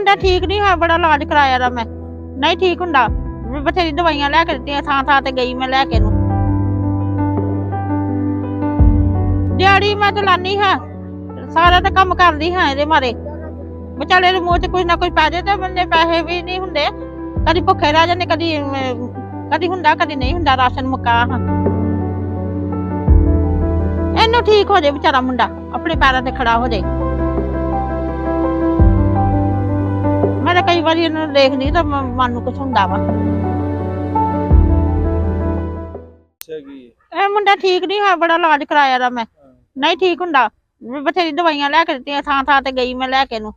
ਮੁੰਡਾ ਠੀਕ ਨਹੀਂ ਹੋਇਆ, ਬੜਾ ਇਲਾਜ ਕਰਾਇਆ ਦਾ ਮੈਂ। ਨਹੀਂ ਠੀਕ ਹੁੰਦਾ ਮੈਂ ਬਥੇਰੀ ਦਵਾਈਆਂ ਲੈ ਕੇ ਦਿੱਤੀਆਂ, ਥਾਂ ਥਾਂ ਤੇ ਗਈ ਮੈਂ ਲੈ ਕੇ ਨੂੰ ਦਿਹਾੜੀ ਮੈਂ ਤਾਂ ਲਾਨੀ ਹਾਂ, ਸਾਰਾ ਤਾਂ ਕੰਮ ਕਰਦੀ ਹਾਂ ਇਹਦੇ ਮਾਰੇ। ਵਿਚਾਲੇ ਦੇ ਮੂੰਹ 'ਚ ਕੁਝ ਨਾ ਕੁਝ ਪੈ ਜਾਏ ਤੇ ਬੰਦੇ ਪੈਸੇ ਵੀ ਨਹੀਂ ਹੁੰਦੇ। ਕਦੀ ਭੁੱਖੇ ਰਹਿ ਜਾਂਦੇ, ਕਦੀ ਕਦੀ ਹੁੰਦਾ, ਕਦੀ ਨਹੀਂ ਹੁੰਦਾ, ਰਾਸ਼ਨ ਮੁੱਕਾ ਹਾਂ। ਇਹਨੂੰ ਠੀਕ ਹੋ ਜਾਏ ਵਿਚਾਰਾ ਮੁੰਡਾ, ਆਪਣੇ ਪੈਰਾਂ ਤੇ ਖੜਾ ਹੋ ਜਾਏ। ਵਾਰੀ ਇਹਨੂੰ ਦੇਖਦੀ ਤਾਂ ਮ- ਮਨ ਨੂੰ ਕੁਛ ਹੁੰਦਾ ਵਾ। ਅੱਛਾ ਕੀ ਇਹ ਮੁੰਡਾ ਠੀਕ ਨਹੀਂ ਹੋਇਆ ਬੜਾ ਇਲਾਜ ਕਰਾਇਆ ਦਾ ਮੈਂ। ਨਹੀਂ ਠੀਕ ਹੁੰਦਾ ਮੈਂ ਬਥੇਰੀ ਦਵਾਈਆਂ ਲੈ ਕੇ ਦਿੱਤੀਆਂ ਥਾਂ ਥਾਂ ਤੇ ਗਈ ਮੈਂ ਲੈ ਕੇ ਨੂੰ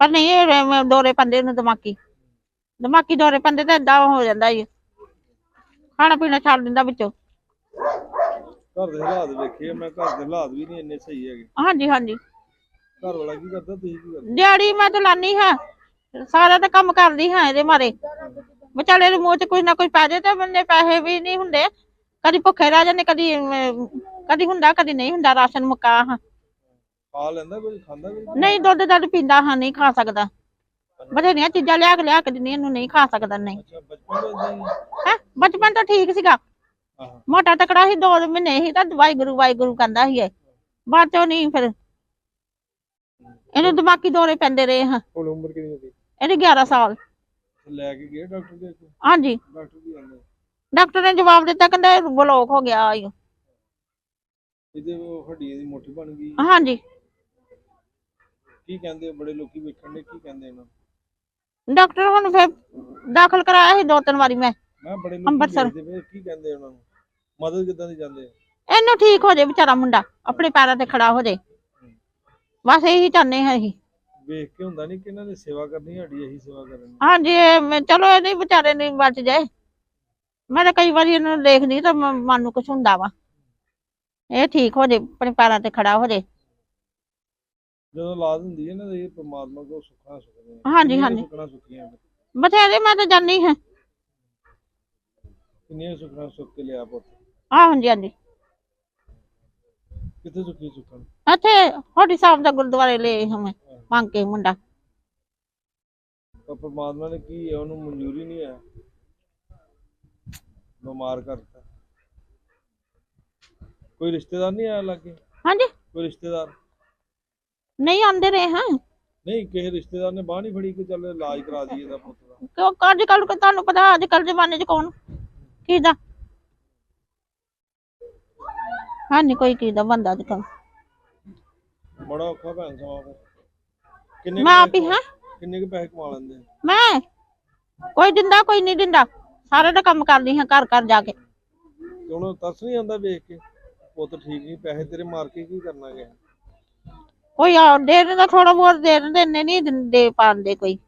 ਪਰ ਨਹੀਂ ਇਹ ਮੈਂ ਦੌਰੇ ਪੰਦੇ ਨੂੰ ਦਿਮਾਗੀ। ਦਿਮਾਗੀ ਦੌਰੇ ਪੰਦੇ ਤਾਂ ਏਦਾਂ ਹੋ ਜਾਂਦਾ ਹੀ ਖਾਣਾ ਪੀਣਾ ਛੱਡ ਦਿੰਦਾ ਵਿੱਚੋਂ। ਘਰ ਦੇ ਹਾਲਾਤ ਵੇਖੇ ਮੈਂ ਘਰ ਦੇ ਹਾਲਾਤ ਵੀ ਨਹੀਂ ਇੰਨੇ ਸਹੀ ਹੈਗੇ। ਹਾਂਜੀ ਹਾਂਜੀ। ਘਰ ਵਾਲਾ ਕੀ ਕਰਦਾ ਤੁਸੀਂ ਕੀ ਕਰਦੇ? ਦਿਹਾੜੀ ਮੈਂ ਤਾਂ ਲਾਨੀ ਹਾਂ। ਸਾਰਾ ਤਾਂ ਕੰਮ ਕਰਦੀ ਹਾਂ ਇਹਦੇ ਮਾਰੇ ਵਿਚਾਲੇ ਦੇ ਮੂੰਹ 'ਚ ਕੁਝ ਨਾ ਕੁਝ ਪੈ ਜਾਏ ਤੇ ਬੰਦੇ ਪੈਸੇ ਵੀ ਨਹੀਂ ਹੁੰਦੇ। ਕਦੀ ਭੁੱਖੇ ਰਹਿ ਜਾਂਦੇ ਕਦੀ ਅਮ, ਕਦੀ ਹੁੰਦਾ ਕਦੀ ਨਹੀਂ ਹੁੰਦਾ ਰਾਸ਼ਨ ਮੁੱਕਾ ਹਾਂ। ਖਾ ਲੈਂਦਾ ਕੋਈ ਖਾਂਦਾ ਕੋਈ? ਨਹੀਂ ਦੁੱਧ ਦੱਧ ਪੀਂਦਾ ਹਾਂ ਨਹੀਂ ਖਾ ਸਕਦਾ। ਬਥੇਰੀਆਂ ਚੀਜ਼ਾਂ ਲਿਆ ਕੇ ਲਿਆ ਕੇ ਦਿੰਦੀ ਇਹਨੂੰ ਨਹੀਂ ਖਾ ਸਕਦਾ ਨਹੀਂ। ਅੱਛਾ ਬਚਪਨ ਤੋਂ ਇਦਾਂ ਹੀ ਹੈ? ਬਚਪਨ ਤੋਂ ਠੀਕ ਸੀਗਾ। ਆਹ ਮੋਟਾ ਤਕੜਾ ਸੀ ਦੋ ਮਹੀਨੇ ਸੀ ਤਾਂ ਵਾਹਿਗੁਰੂ ਵਾਹਿਗੁਰੂ ਕਹਿੰਦਾ ਸੀ ਇਹ। ਬਾਅਦ ਚੋਂ ਨਹੀਂ ਫਿਰ। ਇਹਨੂੰ ਦਿਮਾਗੀ ਦੌਰੇ ਪੈਂਦੇ ਰਹੇ ਹਾਂ। ਹੁਣ ਉਮਰ ਕਿੰਨੀ ਹੋਈ ਇਹਦੀ 11 ਸਾਲ। ਲੈ ਕੇ ਗਏ ਡਾਕਟਰ ਦੇ ਕੋਲ? ਹਾਂਜੀ। ਡਾਕਟਰ ਕੀ ਕਹਿੰਦੇ ਡਾਕਟਰ ਨੇ ਜਵਾਬ ਦਿੱਤਾ ਕਹਿੰਦਾ ਇਹ ਬਲੋਕ ਹੋ ਗਿਆ ਈ। ਇਹਦੇ ਉਹ ਹੱਡੀਆਂ ਦੀ ਮੋਟੀ ਬਣ ਗਈ। ਹਾਂਜੀ। ਕੀ ਕਹਿੰਦੇ ਬੜੇ ਲੋਕੀ ਵੇਖਣ ਦੇ ਕੀ ਕਹਿੰਦੇ ਇਹਨਾਂ? ਡਾਕਟਰ ਹੁਣ ਫਿਰ ਦਾਖਲ ਕਰਾਇਆ ਸੀ ਦੋ ਤਿੰਨ ਵਾਰੀ ਮੈਂ। ਮੈਂ ਬੜੇ ਲੋਕੀ ਅੰਮ੍ਰਿਤਸਰ। ਵੇਖਦੇ ਪਏ ਕੀ ਕਹਿੰਦੇ ਉਹਨਾਂ ਨੂੰ? ਮਦਦ ਕਿੱਦਾਂ ਦੀ ਜਾਂਦੇ ਆ? ਇਹਨੂੰ ਠੀਕ ਹੋ ਜਾਏ ਵਿਚਾਰਾ ਮੁੰਡਾ ਆਪਣੇ ਪੈਰਾਂ ਤੇ ਖੜਾ ਹੋ ਜਾਏ ਬਸ ਇਹੀ ਚਾਹੁੰਦੇ ਹਾਂ ਅਸੀਂ। ਵੇਖ ਕੇ ਹੁੰਦਾ ਨਹੀਂ ਕਿ ਇਹਨਾਂ ਨੇ ਸੇਵਾ ਕਰਨੀ ਸਾਡੀ ਇਹੀ ਸੇਵਾ ਕਰਨੀ। ਹਾਂਜੀ ਇਹ ਮੈਂ- ਚਲੋ ਇਹ ਨਹੀਂ ਵਿਚਾਰੇ ਨਹੀਂ ਬਚ ਜਾਏ। ਮੈਂ ਤਾਂ ਕਈ ਵਾਰੀ ਇਹਨੂੰ ਦੇਖਦੀ ਤਾਂ ਮ- ਮਨ ਨੂੰ ਕੁਛ ਹੁੰਦਾ ਵਾ। ਇਹ ਠੀਕ ਹੋ ਜਾਏ ਆਪਣੇ ਪੈਰਾਂ ਤੇ ਖੜਾ ਹੋ ਜਾਏ ਜਦੋਂ ਔਲਾਦ ਹੁੰਦੀ ਹੈ ਨਾ ਇਹ ਪ੍ਰਮਾਤਮਾ ਕੋਲ ਸੁੱਖਾਂ ਸੁੱਖਦੇ ਆ। ਹਾਂਜੀ, ਕਿੰਨੀਆਂ ਹਾਂਜੀ। ਸੁੱਖਣਾ ਸੁੱਖੀਆਂ ਨੇ। ਬਥੇਰੇ ਮੈਂ ਤਾਂ ਜਾਣੀ ਹਾਂ। ਕਿੰਨੀਆਂ ਸੁੱਖਣਾ ਸੁੱਖ ਕੇ ਲਿਆ ਪੁੱਤ। ਆ ਹਾਂਜੀ ਹਾਂਜੀ। ਕਿੱਥੇ ਸੁੱਖੀ ਸੁੱਖਣ ਇੱਥੇ ਹੋਡੀ ਸਾਹਿਬ ਦਾ ਗੁਰਦੁਆਰੇ ਲੈ ਹਮੇ ਮੰਗ ਕੇ ਮੁੰਡਾ। ਪਰ ਪ੍ਰਮਾਤਮਾ ਨੇ ਕੀ ਹੈ ਉਹਨੂੰ ਮਨਜ਼ੂਰੀ ਨਹੀਂ ਹੈ। ਬਿਮਾਰ ਕਰਤਾ। ਕੋਈ ਰਿਸ਼ਤੇਦਾਰ ਨਹੀਂ ਆਇਆ ਲਾਗੇ? ਹਾਂਜੀ। ਕੋਈ ਰਿਸ਼ਤੇਦਾਰ? ਨਹੀਂ ਆਂਦੇ ਰਹੇ ਹਾਂ। ਨਹੀਂ ਕਿਸੇ ਰਿਸ਼ਤੇਦਾਰ ਨੇ ਬਾਹ ਨਹੀਂ ਫੜੀ ਕਿ ਚੱਲ ਇਲਾਜ ਕਰਾ ਦਈਏ ਦਾ ਪੁੱਤ ਦਾ। ਕਿਉਂ ਅੱਜ ਕੱਲ ਤੁਹਾਨੂੰ ਪਤਾ ਅੱਜ ਕੱਲ ਜ਼ਮਾਨੇ 'ਚ ਕੌਣ? ਕਿਹਦਾ ਹਾਂ ਨਹੀਂ ਕੋਈ ਕਿਹਦਾ ਬੰਦਾ ਅੱਜ ਕੱਲ ਬੜਾ ਔਖਾ ਭੈਣ ਸਮਾਂ ਫਿਰ। ਕਿੰਨੇ ਕੁ ਮੈਂ ਆਪ ਹੀ ਪੈਸੇ- ਹਾਂ? ਕਿੰਨੇ ਕੁ ਪੈਸੇ ਕਮਾ ਲੈਂਦੇ ਆ? ਮੈਂ? ਕੋਈ ਦਿੰਦਾ ਕੋਈ ਨਹੀਂ ਦਿੰਦਾ। ਸਾਰੇ ਦਾ ਕੰਮ ਕਰਦੀ ਹਾਂ ਘਰ ਘਰ ਜਾ ਕੇ। ਤੇ ਉਹਨੂੰ ਤਰਸ ਨਹੀਂ ਆਉਂਦਾ ਵੇਖ ਕੇ? ਪੁੱਤ ਠੀਕ ਨਹੀਂ ਪੈਸੇ ਤੇਰੇ ਮਾਰ ਕੇ ਕੀ ਕਰਨਾ ਗਿਆ? ਕੋਈ ਆ ਦੇ ਦਿੰਦਾ ਥੋੜਾ ਬਹੁਤ ਦੇ ਦਿੰਦੇ ਇੰਨੇ ਨਹੀਂ ਦਿੰਦੇ ਪਾਉਂਦੇ ਕੋਈ।